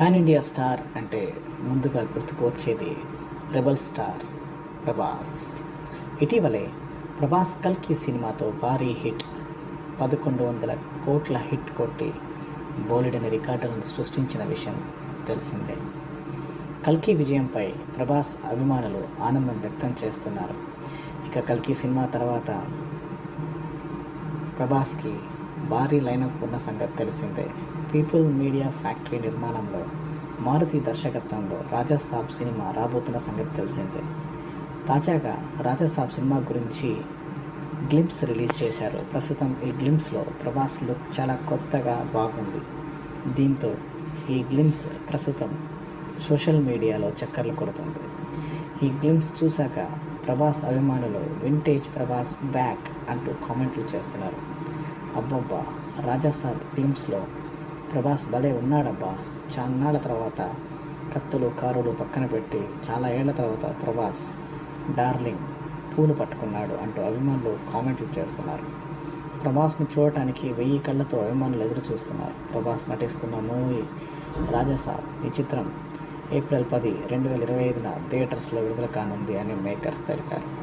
Pan India star అంటే ముందుగా గుర్తుకు వచ్చేది రెబల్ స్టార్ ప్రభాస్. ఇటీవలే ప్రభాస్ కల్కి సినిమాతో భారీ హిట్. పదకొండు వందల కోట్ల హిట్ కొట్టి బోలెడని రికార్డులను సృష్టించిన విషయం తెలిసిందే. కల్కి విజయంపై ప్రభాస్ అభిమానులు ఆనందం వ్యక్తం చేస్తున్నారు. ఇక కల్కి సినిమా తర్వాత ప్రభాస్కి భారీ లైనప్ ఉన్న సంగతి తెలిసిందే. పీపుల్ మీడియా ఫ్యాక్టరీ నిర్మాణంలో మారుతి దర్శకత్వంలో రాజాసాబ్ సినిమా రాబోతున్న సంగతి తెలిసిందే. తాజాగా రాజాసాబ్ సినిమా గురించి గ్లిమ్స్ రిలీజ్ చేశారు. ప్రస్తుతం ఈ గ్లిమ్స్లో ప్రభాస్ లుక్ చాలా కొత్తగా బాగుంది. దీంతో ఈ గ్లిమ్స్ ప్రస్తుతం సోషల్ మీడియాలో చక్కర్లు కొడుతుంది. ఈ గ్లిమ్స్ చూశాక ప్రభాస్ అభిమానులు వింటేజ్ ప్రభాస్ బ్యాక్ అంటూ కామెంట్లు చేస్తున్నారు. అబ్బబ్బా రాజాసాబ్ గ్లిమ్స్లో ప్రభాస్ భలే ఉన్నాడబ్బా. చాన్నాళ్ళ తర్వాత కత్తులు కారులు పక్కన పెట్టి చాలా ఏళ్ళ తర్వాత ప్రభాస్ డార్లింగ్ పూలు పట్టుకున్నాడు అంటూ అభిమానులు కామెంట్లు చేస్తున్నారు. ప్రభాస్ని చూడటానికి వెయ్యి కళ్ళతో అభిమానులు ఎదురు చూస్తున్నారు. ప్రభాస్ నటిస్తున్న మూవీ రాజాసాబ్ ఈ చిత్రం ఏప్రిల్ పది రెండు వేల ఇరవై ఐదున థియేటర్స్లో విడుదల కానుంది అని మేకర్స్ తెలిపారు.